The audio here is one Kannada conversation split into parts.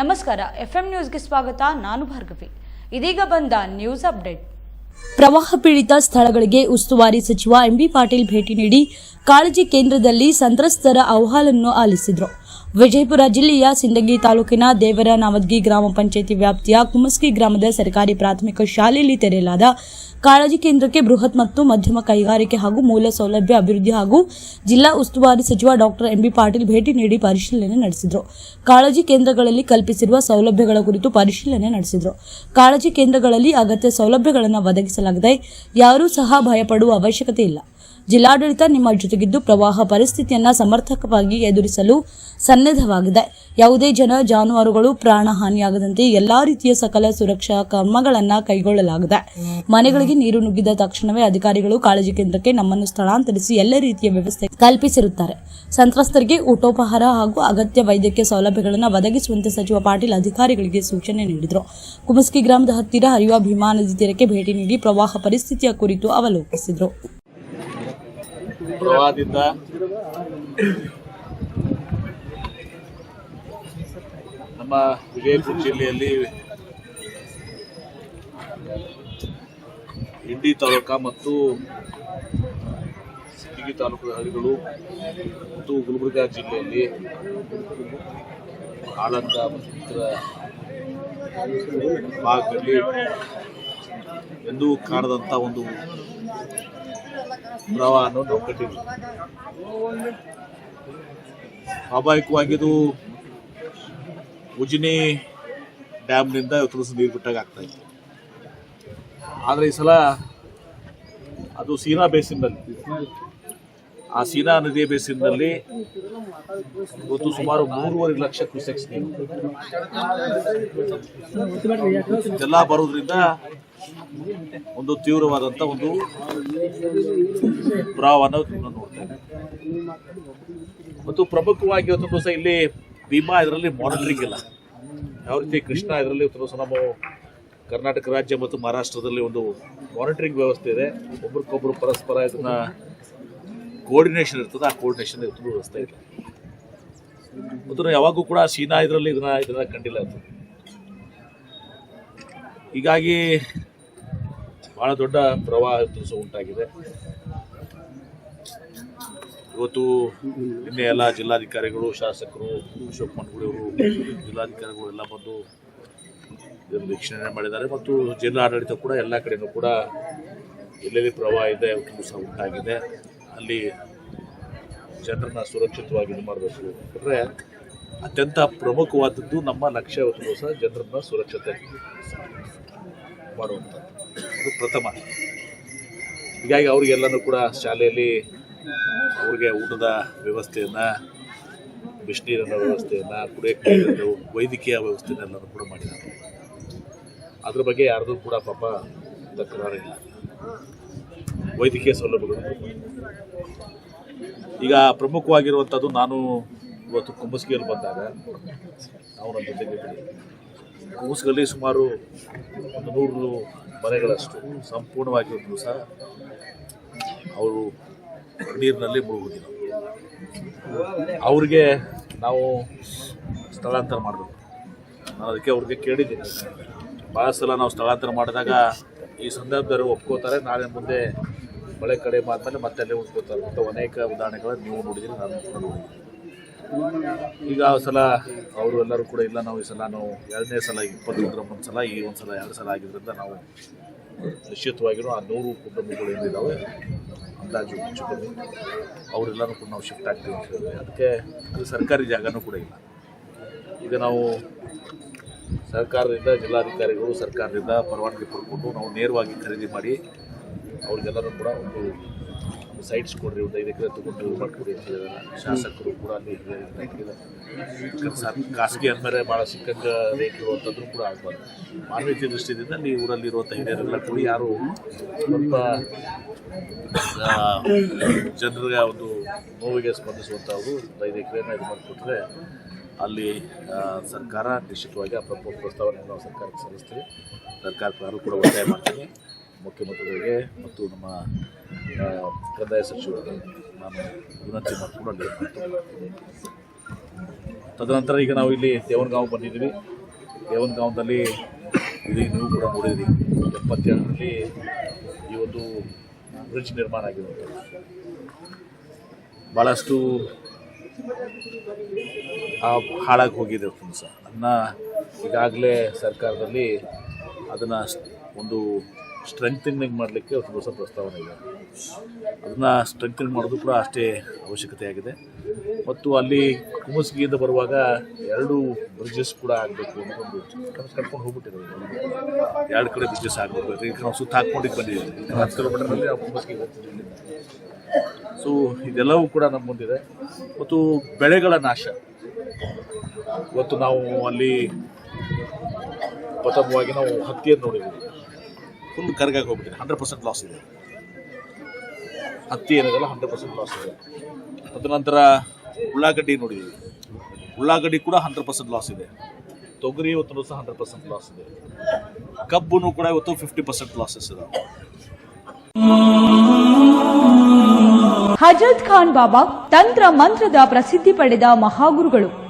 ನಮಸ್ಕಾರ, ಎಫ್ಎಂ ನ್ಯೂಸ್ಗೆ ಸ್ವಾಗತ, ನಾನು ಭಾರ್ಗವಿ. ಇದೀಗ ಬಂದ ನ್ಯೂಸ್ ಅಪ್ಡೇಟ್. ಪ್ರವಾಹ ಪೀಡಿತ ಸ್ಥಳಗಳಿಗೆ ಉಸ್ತುವಾರಿ ಸಚಿವ ಎಂಬಿ ಪಾಟೀಲ್ ಭೇಟಿ ನೀಡಿ ಕಾಳಜಿ ಕೇಂದ್ರದಲ್ಲಿ ಸಂತ್ರಸ್ತರ ಅಹವಾಲನ್ನು ಆಲಿಸಿದರು. ವಿಜಯಪುರ ಜಿಲ್ಲೆಯ ಸಿಂದಗಿ ತಾಲೂಕಿನ ದೇವರ ನಾವದ್ಗಿ ಗ್ರಾಮ ಪಂಚಾಯಿತಿ ವ್ಯಾಪ್ತಿಯ ಕುಮಸ್ಕಿ ಗ್ರಾಮದ ಸರ್ಕಾರಿ ಪ್ರಾಥಮಿಕ ಶಾಲೆಯಲ್ಲಿ ತೆರೆಯಲಾದ ಕಾಳಜಿ ಕೇಂದ್ರಕ್ಕೆ ಬೃಹತ್ ಮತ್ತು ಮಧ್ಯಮ ಕೈಗಾರಿಕೆ ಹಾಗೂ ಮೂಲ ಸೌಲಭ್ಯ ಅಭಿವೃದ್ಧಿ ಹಾಗೂ ಜಿಲ್ಲಾ ಉಸ್ತುವಾರಿ ಸಚಿವ ಡಾಕ್ಟರ್ ಎಂಬಿ ಪಾಟೀಲ್ ಭೇಟಿ ನೀಡಿ ಪರಿಶೀಲನೆ ನಡೆಸಿದರು. ಕಾಳಜಿ ಕೇಂದ್ರಗಳಲ್ಲಿ ಕಲ್ಪಿಸಿರುವ ಸೌಲಭ್ಯಗಳ ಕುರಿತು ಪರಿಶೀಲನೆ ನಡೆಸಿದರು. ಕಾಳಜಿ ಕೇಂದ್ರಗಳಲ್ಲಿ ಅಗತ್ಯ ಸೌಲಭ್ಯಗಳನ್ನು ಒದಗಿಸಲಾಗಿದೆ. ಯಾರೂ ಸಹ ಭಯಪಡುವ ಅವಶ್ಯಕತೆ ಇಲ್ಲ. ಜಿಲ್ಲಾಡಳಿತ ನಿಮ್ಮ ಜೊತೆಗಿದ್ದು ಪ್ರವಾಹ ಪರಿಸ್ಥಿತಿಯನ್ನ ಸಮರ್ಥಕವಾಗಿ ಎದುರಿಸಲು ಸನ್ನದ್ಧವಾಗಿದೆ. ಯಾವುದೇ ಜನ ಜಾನುವಾರುಗಳು ಪ್ರಾಣ ಹಾನಿಯಾಗದಂತೆ ಎಲ್ಲಾ ರೀತಿಯ ಸಕಲ ಸುರಕ್ಷಾ ಕ್ರಮಗಳನ್ನು ಕೈಗೊಳ್ಳಲಾಗಿದೆ. ಮನೆಗಳಿಗೆ ನೀರು ನುಗ್ಗಿದ ತಕ್ಷಣವೇ ಅಧಿಕಾರಿಗಳು ಕಾಳಜಿ ಕೇಂದ್ರಕ್ಕೆ ನಮ್ಮನ್ನು ಸ್ಥಳಾಂತರಿಸಿ ಎಲ್ಲ ರೀತಿಯ ವ್ಯವಸ್ಥೆ ಕಲ್ಪಿಸಿರುತ್ತಾರೆ. ಸಂತ್ರಸ್ತರಿಗೆ ಊಟೋಪಹಾರ ಹಾಗೂ ಅಗತ್ಯ ವೈದ್ಯಕೀಯ ಸೌಲಭ್ಯಗಳನ್ನು ಒದಗಿಸುವಂತೆ ಸಚಿವ ಪಾಟೀಲ್ ಅಧಿಕಾರಿಗಳಿಗೆ ಸೂಚನೆ ನೀಡಿದರು. ಕುಮಸ್ಕಿ ಗ್ರಾಮದ ಹತ್ತಿರ ಹರಿಯುವ ಭೀಮಾ ನದಿ ತೀರಕ್ಕೆ ಭೇಟಿ ನೀಡಿ ಪ್ರವಾಹ ಪರಿಸ್ಥಿತಿಯ ಕುರಿತು ಅವಲೋಕಿಸಿದರು. ಪ್ರವಾಹದಿಂದ ನಮ್ಮ ವಿಜಯಪುರ ಜಿಲ್ಲೆಯಲ್ಲಿ ಇಂಡಿ ತಾಲೂಕ ಮತ್ತು ಸಿಟಿಗಿ ತಾಲೂಕದ ಹಳ್ಳಿಗಳು ಮತ್ತು ಗುಲ್ಬರ್ಗಾ ಜಿಲ್ಲೆಯಲ್ಲಿ ಆಳಂದ ಮತ್ತು ಇತರ ಭಾಗದಲ್ಲಿ ಎಂದೂ ಕಾಣದಂಥ ಒಂದು ಪ್ರವಾಹವನ್ನು ನಾವು ಕಟ್ಟಿದ್ವಿ ಸ್ವಾಭಾವಿಕವಾಗಿದು ಉಜಿನಿ ಡ್ಯಾಮ್ನಿಂದ ತುಳಸಿ ನೀರು ಬಿಟ್ಟಾಗ ಆಗ್ತಾ ಇತ್ತು ಆದರೆ ಈ ಸಲ ಅದು ಸೀನಾ ಬೇಸಿನ್ನಲ್ಲಿ ಆ ಸೀನಾ ನದಿಯ ಬೇಸಿನಲ್ಲಿ ಇವತ್ತು ಸುಮಾರು ಮೂರುವರೆ ಲಕ್ಷ ಕ್ಯೂಸೆಕ್ಸ್ ನೀರು ಇದೆಲ್ಲ ಬರೋದ್ರಿಂದ ಒಂದು ತೀವ್ರವಾದಂಥ ಒಂದು ಪ್ರವಾಹನ ನೋಡ್ತೇನೆ ಮತ್ತು ಪ್ರಮುಖವಾಗಿ ಇವತ್ತು ಸಹ ಇಲ್ಲಿ ಭೀಮಾ ಇದರಲ್ಲಿ ಮಾನಿಟರಿಂಗ್ ಇಲ್ಲ. ಯಾವ ರೀತಿ ಕೃಷ್ಣ ಇದರಲ್ಲಿ ಇವತ್ತು ದಿವಸ ನಮ್ಮ ಕರ್ನಾಟಕ ರಾಜ್ಯ ಮತ್ತು ಮಹಾರಾಷ್ಟ್ರದಲ್ಲಿ ಒಂದು ಮಾನಿಟರಿಂಗ್ ವ್ಯವಸ್ಥೆ ಇದೆ. ಒಬ್ರಿಗೊಬ್ರು ಪರಸ್ಪರ ಇದನ್ನ ಕೋರ್ಡಿನೇಷನ್ ಇರ್ತದೆ, ಆ ಕೋರ್ಡಿನೇಷನ್ ಇವತ್ತು ವ್ಯವಸ್ಥೆ ಇಲ್ಲ ಮತ್ತು ಯಾವಾಗೂ ಕೂಡ ಸೀನಾ ಇದರಲ್ಲಿ ಇದನ್ನ ಇದನ್ನ ಕಂಡಿಲ್ಲ ಅದು ಹೀಗಾಗಿ ಬಹಳ ದೊಡ್ಡ ಪ್ರವಾಹ ಉಂಟಾಗಿದೆ. ಇವತ್ತು ನಿನ್ನೆ ಎಲ್ಲ ಜಿಲ್ಲಾಧಿಕಾರಿಗಳು, ಶಾಸಕರು ಅವರು, ಜಿಲ್ಲಾಧಿಕಾರಿಗಳು ಎಲ್ಲ ಬಂದು ಇದನ್ನು ವೀಕ್ಷಣೆ ಮಾಡಿದ್ದಾರೆ. ಮತ್ತು ಜಿಲ್ಲಾಡಳಿತ ಕೂಡ ಎಲ್ಲ ಕಡೆಯೂ ಕೂಡ ಎಲ್ಲೆಲ್ಲಿ ಪ್ರವಾಹ ಇದೆ ಉಂಟಾಗಿದೆ. ಅಲ್ಲಿ ಜನರನ್ನ ಸುರಕ್ಷಿತವಾಗಿ ಇದು ಮಾಡಬೇಕು. ಅಂದರೆ ಅತ್ಯಂತ ಪ್ರಮುಖವಾದದ್ದು ನಮ್ಮ ಲಕ್ಷ್ಯ ಇವತ್ತು ಸಹ ಜನರನ್ನ ಸುರಕ್ಷತೆ ಮಾಡುವಂಥದ್ದು. ಇದು ಪ್ರಥಮ. ಹೀಗಾಗಿ ಅವ್ರಿಗೆಲ್ಲನೂ ಕೂಡ ಶಾಲೆಯಲ್ಲಿ ಅವ್ರಿಗೆ ಊಟದ ವ್ಯವಸ್ಥೆಯನ್ನು, ಬಿಸಿನೀರಿನ ವ್ಯವಸ್ಥೆಯನ್ನು ನೀರಿನ ವೈದ್ಯಕೀಯ ವ್ಯವಸ್ಥೆನೆಲ್ಲನೂ ಕೂಡ ಮಾಡಿದ್ದಾರೆ. ಅದ್ರ ಬಗ್ಗೆ ಯಾರ್ದು ಕೂಡ ಪಾಪ ತಕರಾರಿಲ್ಲ. ವೈದ್ಯಕೀಯ ಸೌಲಭ್ಯಗಳು. ಈಗ ಪ್ರಮುಖವಾಗಿರುವಂಥದ್ದು ನಾನು ಇವತ್ತು ಕುಂಬಸ್ಗಿಯಲ್ಲಿ ಬಂದಾಗ ಅವರ ಜೊತೆಗೆ ಕುಂಬಸ್ಗಲ್ಲಿ ಸುಮಾರು ಒಂದು ನೂರು ಮನೆಗಳಷ್ಟು ಸಂಪೂರ್ಣವಾಗಿ ಒಂದು ದಿವಸ ಅವರು ನೀರಿನಲ್ಲಿ ಮುಳುಗುದಿಲ್ಲ. ಅವ್ರಿಗೆ ನಾವು ಸ್ಥಳಾಂತರ ಮಾಡಬೇಕು. ನಾನು ಅದಕ್ಕೆ ಅವ್ರಿಗೆ ಕೇಳಿದ್ದೀನಿ. ಭಾಳ ಸಲ ನಾವು ಸ್ಥಳಾಂತರ ಮಾಡಿದಾಗ ಈ ಸಂದರ್ಭದಲ್ಲಿ ಒಪ್ಕೋತಾರೆ. ನಾಳೆ ಮುಂದೆ ಮಳೆ ಕಡಿಮೆ ಆದಮೇಲೆ ಮತ್ತೆ ಅಲ್ಲೇ ಉಳ್ಕೋತಾರೆ ಅಂತ ಅನೇಕ ಉದಾಹರಣೆಗಳನ್ನು ನೀವು ನೋಡಿದ್ದೀರಿ, ನಾನು ಈಗ ಆ ಸಲ ಅವರು ಎಲ್ಲರೂ ಕೂಡ ಇಲ್ಲ, ನಾವು ಈ ಸಲ ನಾವು ಎರಡನೇ ಸಲ, ಇಪ್ಪತ್ತೊಂದರ ಒಂದು ಸಲ, ಈ ಒಂದು ಸಲ, ಎರಡು ಸಲ ಆಗಿದ್ದರಿಂದ ನಾವು ನಿಶ್ಚಿತವಾಗಿಯೂ ಆ ನೂರು ಕುಟುಂಬಗಳು ಏನಿದ್ದಾವೆ ಅಂದಾಜು ಹೆಚ್ಚು ಅವರೆಲ್ಲರೂ ಕೂಡ ನಾವು ಶಿಫ್ಟ್ ಆಗ್ತೀವಿ ಅಂತ ಹೇಳಿದ್ರೆ, ಅದಕ್ಕೆ ಅದು ಸರ್ಕಾರಿ ಜಾಗನೂ ಕೂಡ ಇಲ್ಲ. ಈಗ ನಾವು ಸರ್ಕಾರದಿಂದ, ಜಿಲ್ಲಾಧಿಕಾರಿಗಳು ಸರ್ಕಾರದಿಂದ ಪರವಾನಗಿ ಪಡ್ಕೊಂಡು ನಾವು ನೇರವಾಗಿ ಖರೀದಿ ಮಾಡಿ ಅವ್ರಿಗೆಲ್ಲರೂ ಕೂಡ ಒಂದು ಸೈಟ್ಸ್ ಕೊಡ್ರಿ, ಒಂದು ಐದು ಎಕರೆ ತಗೊಂಡು ಮಾಡ್ಕೊಡಿ ಅಂತ ಹೇಳಿದಾರೆ. ಶಾಸಕರು ಕೂಡ ಅಲ್ಲಿ ಖಾಸಗಿ ಅಂದಮೇಲೆ ಭಾಳ ಸಿಕ್ಕಂಗೆ ರೇಟ್ ಇರುವಂಥದ್ದು ಕೂಡ ಆಗ್ಬಾರ್ದು. ಮಾನವೀಯತೆ ದೃಷ್ಟಿಯಿಂದ ನೀವು ಊರಲ್ಲಿರುವಂಥ ಹಿರಿಯರೆಲ್ಲ ಕೂಡ ಯಾರು ಸ್ವಲ್ಪ ಜನರಿಗೆ ಒಂದು ನೋವಿಗೆ ಸ್ಪಂದಿಸುವಂಥವ್ರು ಒಂದು ಐದು ಎಕರೆನ ಇದು ಮಾಡಿಕೊಟ್ರೆ ಅಲ್ಲಿ ಸರ್ಕಾರ ನಿಶ್ಚಿತವಾಗಿ ಆ ಪ್ರಸ್ತಾವನೆಯನ್ನು ಪ್ರಸ್ತಾವನೆ ನಾವು ಸರ್ಕಾರಕ್ಕೆ ಸಲ್ಲಿಸ್ತೀವಿ. ಸರ್ಕಾರ ನಾನು ಕೂಡ ಒತ್ತಾಯ ಮಾಡ್ತೀನಿ ಮುಖ್ಯಮಂತ್ರಿಗಳಿಗೆ ಮತ್ತು ನಮ್ಮ ಕಂದಾಯ ಸಚಿವರಿಗೆ ನಾನು ವಿನಂತಿ ಮಾಡಿಕೊಂಡು ತದನಂತರ ಈಗ ನಾವು ಇಲ್ಲಿ ದೇವನಗಾಂವ್ ಬಂದಿದ್ದೀವಿ. ದೇವನಗಾಂವದಲ್ಲಿ ಇದು ನೀವು ಕೂಡ ನೋಡಿದ್ರಿ ಎಪ್ಪತ್ತೇಳರಲ್ಲಿ ಈ ಒಂದು ಬ್ರಿಡ್ಜ್ ನಿರ್ಮಾಣ ಆಗಿರುವಂಥದ್ದು ಭಾಳಷ್ಟು ಹಾಳಾಗಿ ಹೋಗಿದೆ ಫ್ರೆಂಡ್ಸ್ ಅದನ್ನ ಈಗಾಗಲೇ ಸರ್ಕಾರದಲ್ಲಿ ಅದನ್ನು ಒಂದು ಸ್ಟ್ರೆಂಥನಿಂಗ್ ಮಾಡಲಿಕ್ಕೆ ಒಂದು ಹೊಸ ಪ್ರಸ್ತಾವನೆ ಇದೆ. ಅದನ್ನು ಸ್ಟ್ರೆಂಥನಿಂಗ್ ಮಾಡೋದು ಕೂಡ ಅಷ್ಟೇ ಅವಶ್ಯಕತೆ ಆಗಿದೆ. ಮತ್ತು ಅಲ್ಲಿ ಕುಮಸ್ಗಿಯಿಂದ ಬರುವಾಗ ಎರಡು ಬ್ರಿಡ್ಜಸ್ ಕೂಡ ಆಗಬೇಕು ಅನ್ನೋ ಒಂದು ಕಟ್ಕೊಂಡು ಹೋಗ್ಬಿಟ್ಟಿದ್ದಾರೆ. ಎರಡು ಕಡೆ ಬ್ರಿಡ್ಜಸ್ ಆಗಬೇಕು. ಈಗ ನಾವು ಸುತ್ತ ಹಾಕ್ಕೊಂಡಿಗೆ ಬಂದಿದ್ದೀವಿ ಹತ್ತು ಕಿಲೋಮೀಟರ್ನಲ್ಲಿ ಕುಮಸ್ಗಿಗೆ ಹೋಗ್ತೀವಿ ಸೊ ಇದೆಲ್ಲವೂ ಕೂಡ ನಮ್ಮ ಮುಂದಿದೆ. ಮತ್ತು ಬೆಳೆಗಳ ನಾಶ. ಇವತ್ತು ನಾವು ಅಲ್ಲಿ ಪ್ರಥಮವಾಗಿ ನಾವು ಹತ್ತಿಯನ್ನು ನೋಡಿದ್ದೀವಿ ಫುಲ್ ಕರ್ಗಾಗಿ ಹೋಗ್ಬಿಟ್ಟಿದೆ. ಹಂಡ್ರೆಡ್ ಪರ್ಸೆಂಟ್ ಲಾಸ್ ಇದೆ. ಹತ್ತಿ ಏನಿದೆಲ್ಲ ಹಂಡ್ರೆಡ್ ಪರ್ಸೆಂಟ್ ಲಾಸ್ ಇದೆ. ತದನಂತರ ಉಳ್ಳಾಗಡ್ಡಿ ನೋಡಿದ್ದೀವಿ ಉಳ್ಳಾಗಡ್ಡಿ ಕೂಡ ಹಂಡ್ರೆಡ್ ಪರ್ಸೆಂಟ್ ಲಾಸ್ ಇದೆ. ತೊಗರಿ ಇವತ್ತು ಸಹ ಹಂಡ್ರೆಡ್ ಪರ್ಸೆಂಟ್ ಲಾಸ್ ಇದೆ. ಕಬ್ಬು ಕೂಡ ಇವತ್ತು ಫಿಫ್ಟಿ ಪರ್ಸೆಂಟ್ ಲಾಸಸ್ ಇದೆ. ಹಜರತ್ ಖಾನ್ ಬಾಬಾ ತಂತ್ರ ಮಂತ್ರದ ಪ್ರಸಿದ್ಧಿ ಪಡೆದ ಮಹಾಗುರುಗಳು.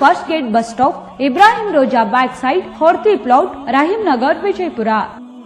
first gate bus stop Ibrahim Roza back side Horti plot Rahim Nagar Vijayapura